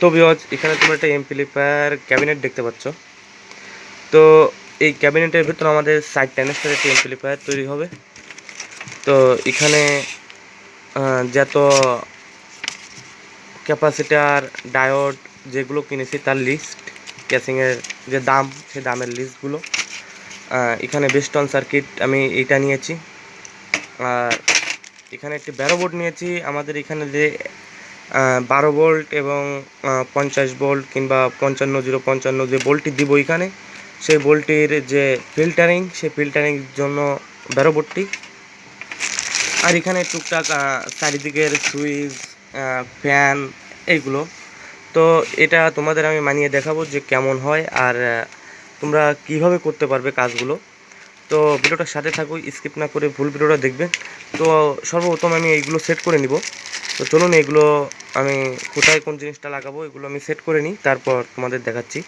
তো বিওয়াজ এখানে তোমরা একটা এমপ্লিফায়ার ক্যাবিনেট দেখতে পাচ্ছ। তো এই ক্যাবিনেটের ভিতর আমাদের সাইড ট্যানেস্টার একটি এমপ্লিফায়ার তৈরি হবে। তো এখানে যত ক্যাপাসিটার ডায়োড যেগুলো কিনেছি তার লিস্ট ক্যাসিংয়ের যে দাম, সেই দামের লিস্টগুলো এখানে বেস্টন সার্কিট আমি এটা নিয়েছি। আর এখানে একটি ব্যারো বোর্ড নিয়েছি। আমাদের এখানে যে বারো ভোল্ট এবং পঞ্চাশ ভোল্ট কিংবা পঞ্চান্ন, জিরো পঞ্চান্ন যে ভোল্টটি দিব এখানে, সেই ভোল্টটির যে ফিল্টারিং সেই ফিল্টারিং জন্য বোর্ডটি আর এখানে টুকটাক চারিদিকের সুইচ ফ্যান এইগুলো। তো এটা তোমাদের আমি মানিয়ে দেখাবো যে কেমন হয় আর তোমরা কীভাবে করতে পারবে কাজগুলো। তো ভিডিওটার সাথে থাকো, স্কিপ না করে ফুল ভিডিওটা দেখবে। তো সর্বপ্রথম আমি এইগুলো সেট করে নিব। তো চলুন এগুলো আমি কোথায় কোন জিনিসটা লাগাবো এগুলো আমি সেট করে নিই, তারপর তোমাদের দেখাচ্ছি।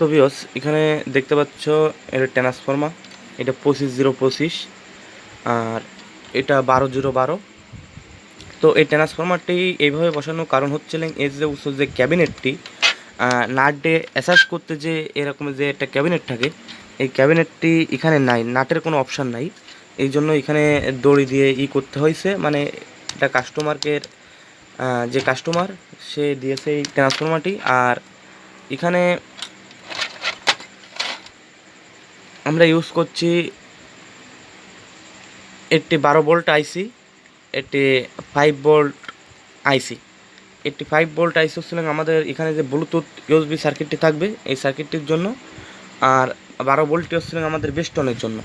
তো বিয়স এখানে দেখতে পাচ্ছ, এটা ট্রান্সফর্মার এটা পঁচিশ জিরো পঁচিশ, আর এটা বারো জিরো বারো। তো এই ট্রান্সফর্মারটি এইভাবে বসানোর কারণ হচ্ছে এর যে উৎস যে ক্যাবিনেটটি নাট অ্যাসাস করতে যে এরকম যে একটা ক্যাবিনেট থাকে, এই ক্যাবিনেটটি এখানে নাই, নাটের কোনো অপশান নাই। এই জন্য এখানে দড়ি দিয়ে ই করতে হয়েছে মানে এটা কাস্টমারকে যে কাস্টমার সে দিয়েছে এই ট্রান্সফর্মারটি আর এখানে আমরা ইউজ করছি একটি বারো ভোল্ট আইসি একটি ফাইভ ভোল্ট আইসি একটি ফাইভ ভোল্ট আইসি হচ্ছিলেন আমাদের এখানে যে ব্লুটুথ ইউএসবি সার্কিটটি থাকবে এই সার্কিটটির জন্য, আর বারো ভোল্টটি হচ্ছিলেন আমাদের বেস্টনের জন্য।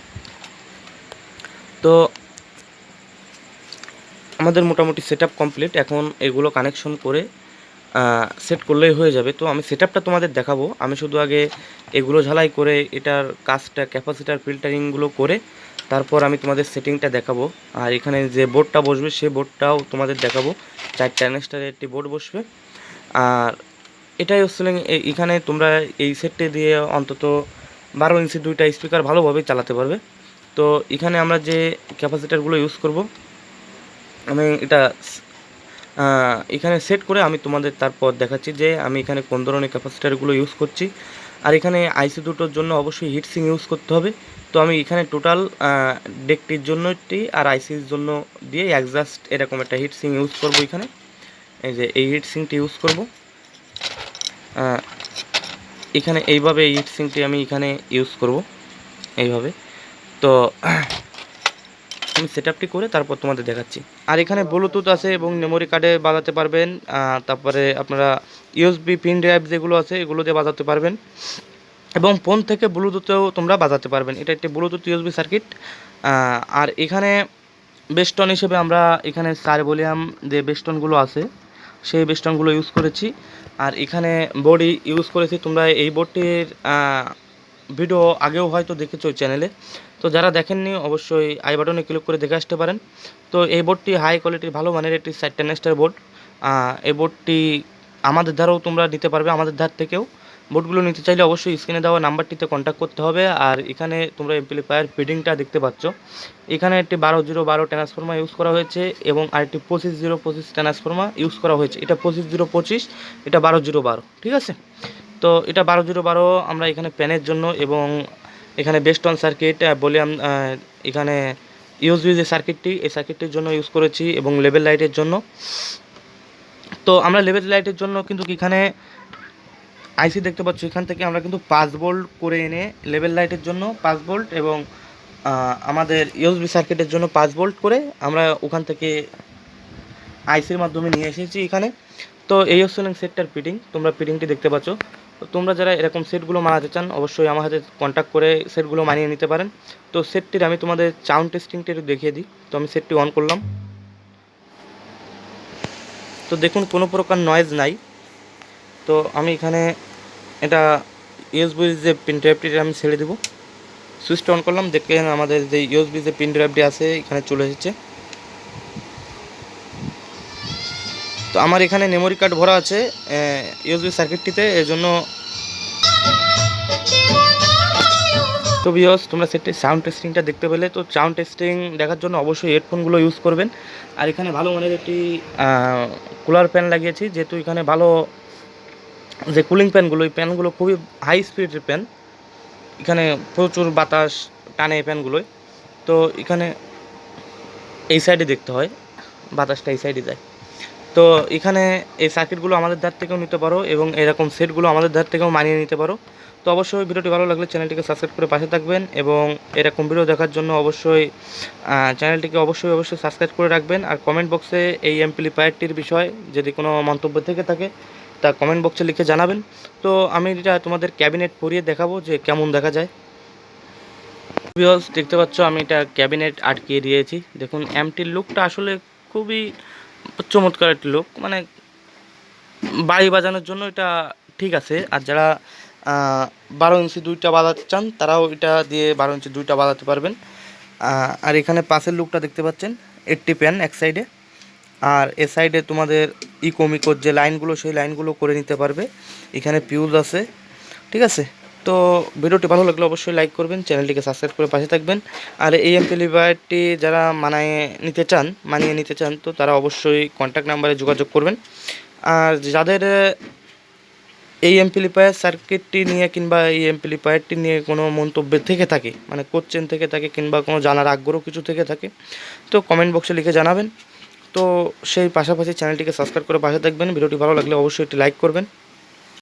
তো আমাদের মোটামুটি সেট কমপ্লিট এখন এগুলো কানেকশন করে সেট করলেই হয়ে যাবে। তো আমি সেট আপটা তোমাদের দেখাবো। আমি শুধু আগে এগুলো ঝালাই করে এটার কাজটা ক্যাপাসিটার ফিল্টারিংগুলো করে তারপর আমি তোমাদের সেটিংটা দেখাবো। আর এখানে যে বোর্ডটা বসবে সেই বোর্ডটাও তোমাদের দেখাবো। চার ট্যানেস্টারের একটি বোর্ড বসবে। আর এটাই হচ্ছে এখানে তোমরা এই সেটটি দিয়ে অন্তত বারো ইঞ্চি দুইটা স্পিকার ভালোভাবে চালাতে পারবে। তো এখানে আমরা যে ক্যাপাসিটারগুলো ইউজ করব, আমি এটা এখানে সেট করে আমি তোমাদের তারপর দেখাচ্ছি যে আমি এখানে কোন ধরনের ক্যাপাসিটারগুলো ইউজ করছি। আর এখানে আইসি দুটোর জন্য অবশ্যই হিটসিং ইউজ করতে হবে। তো আমি এখানে টোটাল ডেকটির জন্য একটি আর আইসির জন্য দিয়ে একজাস্ট এরকম একটা হিটসিং ইউজ করব এখানে। এই যে এই হিটসিংটি ইউজ করব। এখানে এইভাবে এই হিটসিংটি আমি এখানে ইউজ করব। এইভাবে। তো আমি সেট আপটি করে তারপর তোমাদের দেখাচ্ছি। আর এখানে ব্লুটুথ আছে এবং মেমোরি কার্ডে বাজাতে পারবেন। তারপরে আপনারা ইউএসবি পিন ড্রাইভ যেগুলো আছে, এগুলো দিয়ে বাজাতে পারবেন। এবং ফোন থেকে ব্লুটুথেও তোমরা বাজাতে পারবেন। এটা একটি ব্লুটুথ ইউএসবি সার্কিট আর এখানে বেস্টন হিসেবে আমরা এখানে চার ভলিউম যে বেস্টনগুলো আছে, সেই বেস্টনগুলো ইউজ করেছি। আর এখানে বোর্ডই ইউজ করেছি। তোমরা এই বোর্ডটির ভিডিও আগেও হয়তো দেখেছ চ্যানেলে তো যারা দেখেননি, অবশ্যই আই বাটনে ক্লিক করে দেখে আসতে পারেন। তো এই বোর্ডটি হাই কোয়ালিটির ভালো মানের একটি টেন স্টার বোর্ড এই বোর্ডটি আমাদের ধারেও তোমরা নিতে পারবে, আমাদের ধার থেকেও। বোর্ডগুলো নিতে চাইলে অবশ্যই স্ক্রিনে দেওয়া নাম্বারটিতে কন্ট্যাক্ট করতে হবে। আর এখানে তোমরা এমপ্লিফায়ার ফিডিংটা দেখতে পাচ্ছ। এখানে একটি বারো জিরো বারো ট্রান্সফর্মার ইউজ করা হয়েছে এবং আরেকটি পঁচিশ জিরো পঁচিশ ট্রান্সফর্মার ইউজ করা হয়েছে। এটা পঁচিশ জিরো পঁচিশ, এটা বারো জিরো বারো, ঠিক আছে? তো এটা বারো জিরো বারো আমরা এখানে প্যানের জন্য এবং এখানে বেস্টন সার্কিট ভলিউম এখানে ইউজবি যে সার্কিটটি এই সার্কিটটির জন্য ইউজ করেছি এবং লেভেল লাইটের জন্য। তো আমরা লেভেল লাইটের জন্য কিন্তু এখানে আইসি দেখতে পাচ্ছ। এখান থেকে আমরা কিন্তু পাঁচ বোল্ট করে এনে লেভেল লাইটের জন্য পাঁচ বোল্ট এবং আমাদের ইউএসবি সার্কিটের জন্য পাঁচ বোল্ট করে আমরা ওখান থেকে আইসির মাধ্যমে নিয়ে এসেছি এখানে। তো এই হচ্ছে সেটটার ফিটিং তোমরা ফিটিংটি দেখতে পাচ্ছ। তো তোমরা যারা এরকম সেটগুলো বানাতে চান, অবশ্যই আমার হাতে কন্ট্যাক্ট করে সেটগুলো মানিয়ে নিতে পারেন। তো সেটটির আমি তোমাদের সাউন্ড টেস্টিংটা একটু দেখিয়ে দিই। তো আমি সেটটি অন করলাম। তো দেখুন, কোনো প্রকার নয়েজ নাই। তো আমি এখানে এটা ইউএসবি যে পিন ড্রাইভটি আমি ছেড়ে দেবো। সুইচটা অন করলাম, দেখলেন আমাদের যে ইউএসবি যে পিন ড্রাইভটি আছে, এখানে চলে এসেছে। তো আমার এখানে মেমোরি কার্ড ভরা আছে ইউএসবি সার্কিটটিতে এর জন্য তো বিয়স তোমরা সেটটি সাউন্ড টেস্টিংটা দেখতে পেলে। তো সাউন্ড টেস্টিং দেখার জন্য অবশ্যই হেডফোনগুলো ইউজ করবেন। আর এখানে ভালো মানের একটি কুলার প্যান লাগিয়েছি, যেহেতু এখানে ভালো, যে কুলিং প্যানগুলো এই প্যানগুলো খুবই হাই স্পিডের প্যান এখানে প্রচুর বাতাস টানে এই ফ্যানগুলোয় তো এখানে এই সাইডে দেখতে হয়, বাতাসটা এই সাইডে যায়। তো এখানে এই সার্কিটগুলো আমাদের ধার থেকেও নিতে পারো এবং এরকম সেটগুলো আমাদের ধার থেকেও মানিয়ে নিতে পারো। তো অবশ্যই ভিডিওটি ভালো লাগলে চ্যানেলটিকে সাবস্ক্রাইব করে পাশে থাকবেন এবং এরকম ভিডিও দেখার জন্য অবশ্যই চ্যানেলটিকে অবশ্যই অবশ্যই সাবস্ক্রাইব করে রাখবেন। আর কমেন্ট বক্সে এই এমপ্লিফায়ারটির বিষয়ে যদি কোনো মন্তব্য থেকে থাকে, তা কমেন্ট বক্সে লিখে জানাবেন। তো আমি এটা তোমাদের ক্যাবিনেট পরিয়ে দেখাবো যে কেমন দেখা যায়। দেখতে পাচ্ছ আমি এটা ক্যাবিনেট আটকিয়ে দিয়েছি। দেখুন এমটির লুকটা আসলে খুবই চমৎকার একটি লোক। মানে বাড়ি বাজানোর জন্য এটা ঠিক আছে। আর যারা বারো ইঞ্চি দুইটা বাজাতে চান, তারাও এটা দিয়ে বারো ইঞ্চি দুইটা বাজাতে পারবেন। আর এখানে পাশের লুকটা দেখতে পাচ্ছেন এইটটি প্যান এক সাইডে। আর এ সাইডে তোমাদের ইকোমিকোর যে লাইনগুলো, সেই লাইনগুলো করে নিতে পারবে। এখানে পিউজ আছে, ঠিক আছে? তো ভিডিওটি ভালো লাগলে অবশ্যই লাইক করবেন, চ্যানেলটিকে সাবস্ক্রাইব করে পাশে থাকবেন। আর এই এমপ্লিফায়ারটি যারা মানায় নিতে চান, মানিয়ে নিতে চান, তো তারা অবশ্যই কন্ট্যাক্ট নাম্বারে যোগাযোগ করবেন। আর যাদের এই এমপ্লিফায়ার সার্কিটটি নিয়ে কিংবা এই এমপ্লিফায়ারটি নিয়ে কোনো মন্তব্য থেকে থাকে মানে কোশ্চেন থেকে থাকে কিংবা কোনো জানার আগ্রহ কিছু থেকে থাকে, তো কমেন্ট বক্সে লিখে জানাবেন। তো সেই পাশাপাশি চ্যানেলটিকে সাবস্ক্রাইব করে পাশে থাকবেন। ভিডিওটি ভালো লাগলে অবশ্যই একটি লাইক করবেন।